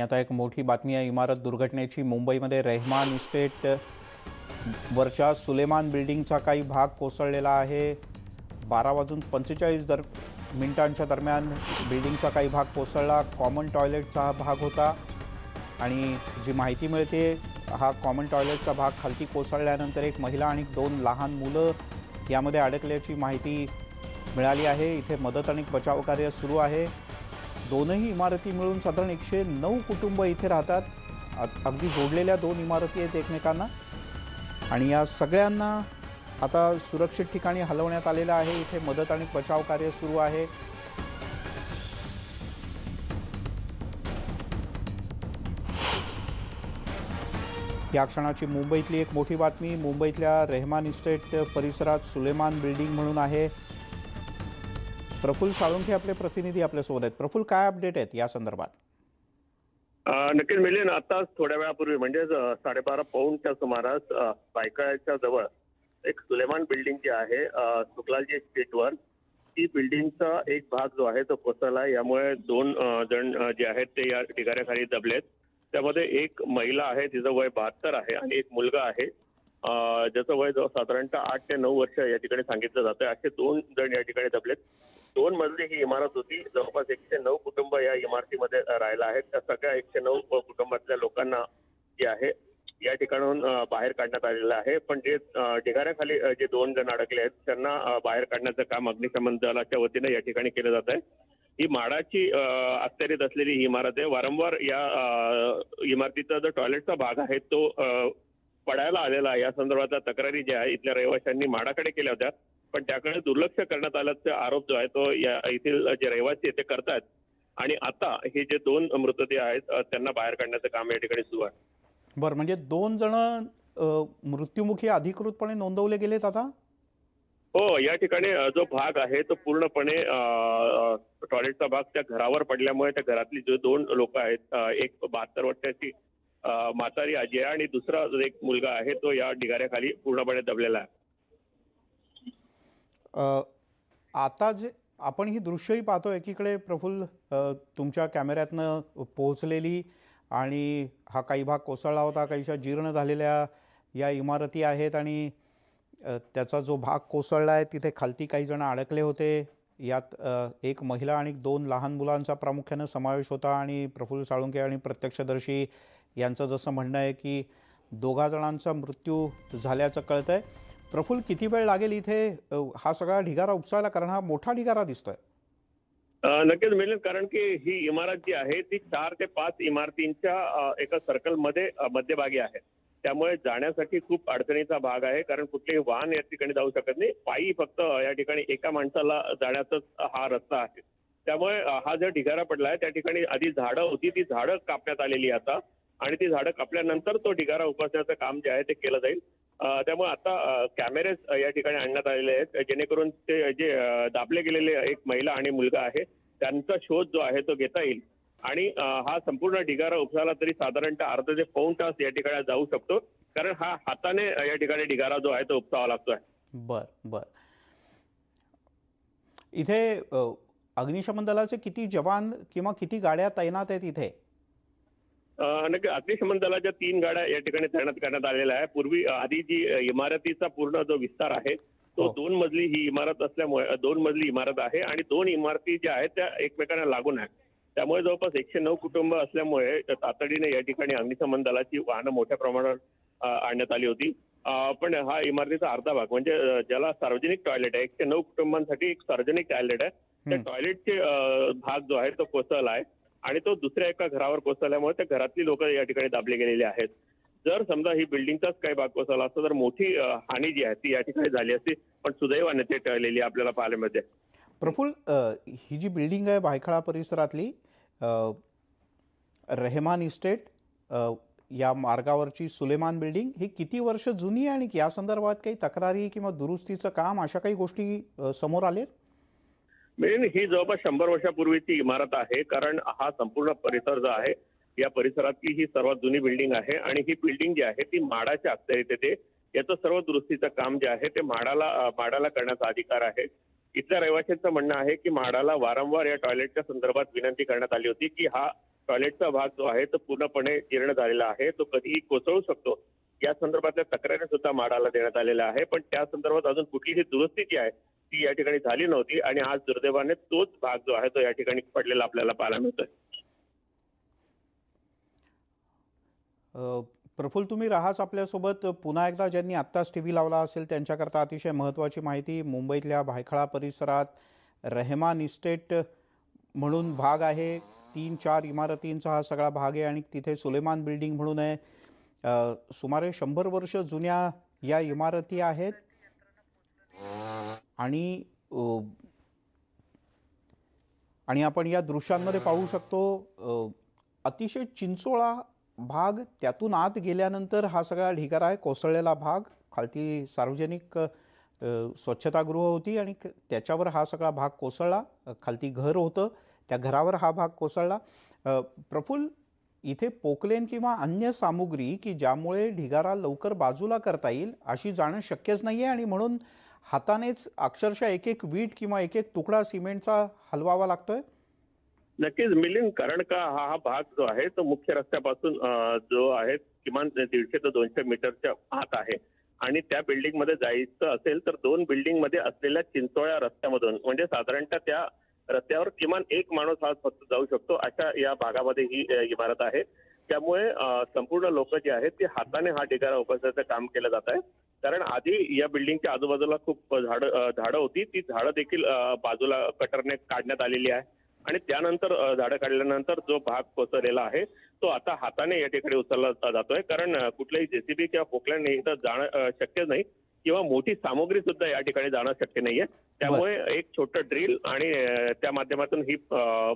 आता एक मोठी बातमी आहे इमारत दुर्घटनेची. मुंबईमध्ये रेहमान इस्टेट वरच्या सुलेमान बिल्डिंगचा काही भाग कोसळलेला आहे. बारा वाजून पंचेचाळीस दर मिनिटांच्या दरम्यान बिल्डिंगचा काही भाग कोसळला. कॉमन टॉयलेटचा हा भाग होता आणि जी माहिती मिळते हा कॉमन टॉयलेटचा भाग खालती कोसळल्यानंतर एक महिला आणि दोन लहान मुलं यामध्ये अडकल्याची माहिती मिळाली आहे. इथे मदत आणि बचाव कार्य सुरू आहे. दोनही इमारती मिळून साधारण एकशे नऊ कुटुंब इथे राहतात. अगदी जोडलेल्या दोन इमारती आहेत एकमेकांना. आणि या सगळ्यांना आता सुरक्षित ठिकाणी हलवण्यात आलेलं आहे. इथे मदत आणि बचाव कार्य सुरू आहे. या क्षणाची मुंबईतली एक मोठी बातमी. मुंबईतल्या रेहमान इस्टेट परिसरात सुलेमान बिल्डिंग म्हणून आहे. प्रफुल्ल साळुंखे आपले प्रतिनिधी आपल्यासोबत आहेत. प्रफुल्ल काय अपडेट आहेत या संदर्भात? नक्कीच मिलिंद आताच थोड्या वेळापूर्वी म्हणजेच साडेबारा पाऊनच्या सुमारास अ, पायकळ्याच्या जवळ एक सुलेमान बिल्डिंग जी आहे अ, सुकलालजी स्ट्रीटवर ती बिल्डिंगचा एक भाग जो आहे तो कोसळला. यामुळे दोन जण जे आहेत ते या ढिगाऱ्याखाली दबलेत. त्यामध्ये एक महिला आहे तिचं वय बहात्तर आहे आणि एक मुलगा आहे. ज्याचं वय साधारणतः आठ ते नऊ वर्ष या ठिकाणी सांगितलं जातं असे दोन जण या ठिकाणी दबलेत. दोन मजली ही इमारत होती. जवळपास एकशे नऊ कुटुंब या इमारतीमध्ये राहिला आहेत त्या सगळ्या एकशे नऊ कुटुंबातल्या लोकांना जे आहे या ठिकाणाहून बाहेर काढण्यात आलेलं आहे. पण जे ढिगाऱ्याखाली जे दोन जण अडकले आहेत त्यांना बाहेर काढण्याचं काम अग्निशमन दलाच्या वतीने या ठिकाणी केलं जात आहे. ही माडाची अत्यारीत असलेली ही इमारत आहे. वारंवार या इमारतीचा जो टॉयलेटचा भाग आहे तो पडायला आलेला आहे. या संदर्भातल्या तक्रारी ज्या आहे इथल्या रहिवाशांनी माडाकडे केल्या होत्या. पण त्याकडे दुर्लक्ष करण्यात आल्याचा आरोप जो आहे तो या येथील जे रहिवासी आहेत ते करतायत. आणि आता हे जे दोन मृतदेह आहेत त्यांना बाहेर काढण्याचं काम या ठिकाणी सुरू आहे. बरं म्हणजे दोन जण मृत्युमुखी अधिकृतपणे नोंदवले गेलेत आता? हो या ठिकाणी जो भाग आहे तो पूर्णपणे टॉयलेटचा भाग त्या घरावर पडल्यामुळे त्या घरातली जो दोन लोक आहेत एक बहात्तर वर्षाची म्हातारी आजी आहे आणि दुसरा जो एक मुलगा आहे तो या ढिगाऱ्याखाली पूर्णपणे दबलेला आहे. आता जे आपण ही दृश्यही पाहतो एकीकडे प्रफुल्ल तुमच्या कॅमेऱ्यातनं पोहोचलेली आणि हा काही भाग कोसळला होता काहीशा जीर्ण झालेल्या या इमारती आहेत आणि त्याचा जो भाग कोसळला आहे तिथे खालती काही जण अडकले होते. यात एक महिला आणि दोन लहान मुलांचा प्रामुख्यानं समावेश होता आणि प्रफुल्ल साळुंके आणि प्रत्यक्षदर्शी यांचं जसं म्हणणं आहे की दोघा जणांचा मृत्यू झाल्याचं कळतं आहे प्रफुल्ल किती वेळ लागेल इथे? हा सगळा ढिगारा उपसायला कारण हा मोठा ढिगारा दिसतोय. नक्कीच मिळेल कारण की ही इमारत जी आहे ती चार ते पाच इमारतींच्या एका सर्कलमध्ये मध्ये मध्यभागी आहे. त्यामुळे जाण्यासाठी खूप अडचणीचा भाग आहे कारण कुठलेही वाहन या ठिकाणी जाऊ शकत नाही. पायी फक्त या ठिकाणी एका माणसाला जाण्याचाच हा रस्ता आहे. त्यामुळे हा जो ढिगारा पडला आहे त्या ठिकाणी आधी झाडं होती ती झाडं कापण्यात आलेली आता. आणि ती झाडं कापल्यानंतर तो ढिगारा उपसण्याचं काम जे आहे ते केलं जाईल. त्यामुळे आता कॅमेरेज या ठिकाणी आणण्यात आलेले आहेत. जेणेकरून ते जे दाबले गेलेले एक महिला आणि मुलगा आहे त्यांचा शोध जो आहे तो घेता येईल. आणि हा संपूर्ण ढिगारा उपसाला तरी साधारणतः अर्धा ते पाऊन तास या ठिकाणी जाऊ शकतो. कारण हा हाताने या ठिकाणी ढिगारा जो आहे तो उपसावा लागतो आहे. बर बर. इथे अग्निशमन दलाचे किती जवान किंवा किती गाड्या तैनात आहेत इथे? अग्निशमन दलाच्या तीन गाड्या या ठिकाणी तैनात करण्यात आलेल्या आहे पूर्वी आधी जी इमारतीचा पूर्ण जो विस्तार आहे तो हो. दोन मजली ही इमारत असल्यामुळे दोन मजली इमारत आहे आणि दोन इमारती ज्या आहेत त्या एकमेकांना लागून आहेत. त्यामुळे जवळपास एकशे नऊ कुटुंब असल्यामुळे तातडीने या ठिकाणी अग्निशमन दलाची वाहनं मोठ्या प्रमाणात आणण्यात आली होती. पण हा इमारतीचा अर्धा भाग म्हणजे ज्याला सार्वजनिक टॉयलेट आहे एकशे नऊ कुटुंबांसाठी एक सार्वजनिक टॉयलेट आहे. त्या. टॉयलेटचे भाग जो आहे तो कोसळला आहे. आणि तो दुसऱ्या एका घरावर कोसळल्यामुळे त्या घरातली लोक या ठिकाणी दाबले गेलेले आहेत. जर समजा ही बिल्डिंगचाच काही भाग कोसळला असता तर मोठी हानी जी आहे ती या ठिकाणी झाली असती पण सुदैवाने ते टळलेली आपल्याला पाहायला मिळते. ही जी बिल्डिंग आहे भायखळा परिसरातली रेहमान इस्टेट या मार्गावरची सुलेमान बिल्डिंग ही किती वर्ष जुनी आहे आणि या संदर्भात काही तक्रारी किंवा दुरुस्तीचं काम अशा काही गोष्टी समोर आलेत? मेन ही जवळपास शंभर वर्षापूर्वीची इमारत आहे कारण हा संपूर्ण परिसर जो आहे या परिसरातली ही सर्वात जुनी बिल्डिंग आहे आणि ही बिल्डिंग जी आहे ती माडाच्या अखत्यारीत येते. याचं सर्व दुरुस्तीचं काम जे आहे ते माडाला माडाला करण्याचा अधिकार आहे. इथल्या रहिवाशांचं म्हणणं आहे की म्हाडाला वारंवार या टॉयलेटच्या संदर्भात विनंती करण्यात आली होती की हा टॉयलेटचा भाग जो आहे तो पूर्णपणे जीर्ण झालेला आहे तो कधीही कोसळू शकतो. या संदर्भातल्या तक्रारी सुद्धा माडाला देण्यात आलेल्या आहे पण त्या संदर्भात अजून कुठलीही दुरुस्ती जी आहे ती या ठिकाणी झाली नव्हती आणि आज दुर्दैवाने तोच भाग जो आहे तो या ठिकाणी पडलेला आपल्याला पाहायला मिळतोय. प्रफुल तुम्ही राहाच आपल्यासोबत. पुन्हा एकदा ज्यांनी आत्ताच टी व्ही लावला असेल त्यांच्याकरता अतिशय महत्त्वाची माहिती मुंबईतल्या भायखळा परिसरात रेहमान इस्टेट म्हणून भाग आहे. तीन चार इमारतींचा हा सगळा भाग आहे आणि तिथे सुलेमान बिल्डिंग म्हणून आहे. सुमारे शंभर वर्ष जुन्या या इमारती आहेत. आणि आणि आपण या दृश्यांमध्ये पाहू शकतो अतिशय चिंचोळा भाग. त्यातून आत गेल्यानंतर हा सगळा ढिगारा आहे कोसळलेला भाग. खालती सार्वजनिक स्वच्छतागृह होती आणि त्याच्यावर हा सगळा भाग कोसळला. खालती घर होतं. त्या घरावर हा भाग कोसळला. प्रफुल्ल इथे पोकलेन किंवा अन्य सामुग्री की ज्यामुळे ढिगारा लवकर बाजूला करता येईल अशी जाणं शक्यच नाही आहे आणि म्हणून हातानेच अक्षरशः एक एक वीट किंवा एक एक तुकडा सिमेंटचा हलवावा लागतोय. नक्कीच मिलिंद कारण का हा हा भाग जो आहे तो मुख्य रस्त्यापासून जो आहे किमान दीडशे ते दोनशे मीटरच्या आत आहे. आणि त्या बिल्डिंगमध्ये जायचं असेल तर दोन बिल्डिंगमध्ये असलेल्या चिंचोळ्या रस्त्यामधून म्हणजे साधारणतः त्या रस्त्यावर किमान एक माणूस हा फक्त जाऊ शकतो अशा या भागामध्ये ही इमारत आहे. त्यामुळे संपूर्ण लोक जे आहेत ते हाताने हा ढिगारा उपसण्याचं काम केलं जात आहे. कारण आधी या बिल्डिंगच्या आजूबाजूला खूप झाडं झाडं होती. ती झाडं देखील बाजूला कटरने काढण्यात आलेली आहे. आणि त्यानंतर झाडं काढल्यानंतर जो भाग कोसळलेला आहे तो आता हाताने या ठिकाणी उचलला जातोय. कारण कुठल्याही जेसीबी किंवा पोकल्याने इथं जाणं शक्य नाही. किंवा मोठी सामुग्री सुद्धा या ठिकाणी जाणं शक्य नाहीये. त्यामुळे एक छोटं ड्रिल आणि त्या माध्यमातून ही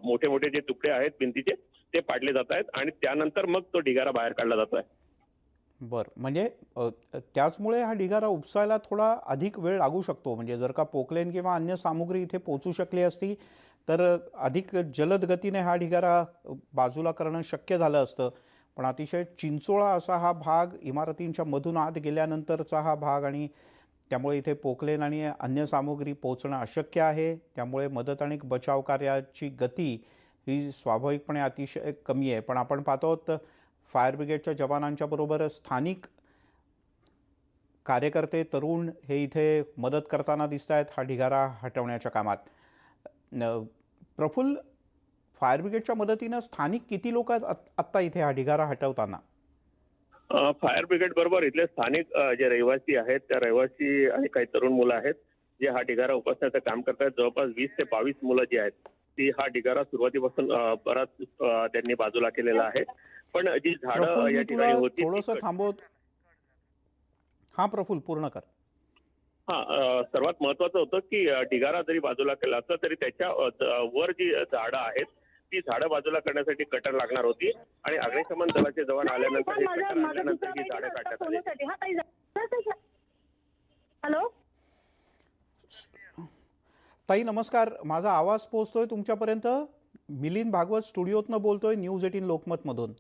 मोठे मोठे जे तुकडे आहेत भिंतीचे ते पाडले जात आहेत आणि त्यानंतर मग तो ढिगारा बाहेर काढला जातोय बरं. म्हणजे त्याचमुळे हा ढिगारा उपसायला थोडा अधिक वेळ लागू शकतो. म्हणजे जर का पोकलेन किंवा अन्य सामुग्री इथे पोचू शकली असती तर अधिक जलद गतीने हा ढिगारा बाजूला करणं शक्य झालं असतं. पण अतिशय चिंचोळा असा हा भाग इमारतींच्या मधून आत गेल्यानंतरचा हा भाग आणि त्यामुळे इथे पोकलेन आणि अन्य सामुग्री पोहोचणं अशक्य आहे. त्यामुळे मदत आणि बचाव कार्याची गती ही स्वाभाविकपणे अतिशय कमी आहे. पण आपण पाहतो आहोत फायर ब्रिगेडच्या जवानांच्या बरोबर स्थानिक कार्यकर्ते तरुण हे इथे मदत करताना दिसत आहेत हा ढिगारा हटवण्याच्या कामात. प्रफुल्ल फायर ब्रिगेडच्या मदतीनं स्थानिक किती लोक आहेत आत- आत्ता इथे हा ढिगारा हटवताना? फायर ब्रिगेड बरोबर इथले स्थानिक जे रहिवासी आहेत त्या रहिवासी आणि काही तरुण मुलं आहेत जे हा ढिगारा उपसण्याचं काम करतात जवळपास वीस ते बावीस मुलं जी आहेत ती हा ढिगारा सुरुवातीपासून बराच त्यांनी बाजूला केलेला आहे. पण जी झाडं या ठिकाणी होती थोडंसं थांबवत हा प्रफुल्ल पूर्ण कर. हा सर्वात महत्वाचं होतं की ढिगारा जरी बाजूला केला असता तरी त्याच्या वर जी झाडं आहेत ती झाडं बाजूला करण्यासाठी कटर लागणार होती आणि अग्निशमन दलाचे जवान आल्यानंतर हे कटर आणल्यानंतर ही झाडं काढण्यात आली. हॅलो? ताई नमस्कार. माझा आवाज पोहोचतोय तुमच्यापर्यंत? मिलिंद भागवत स्टुडिओतनं बोलतोय न्यूज एटीन लोकमतमधून.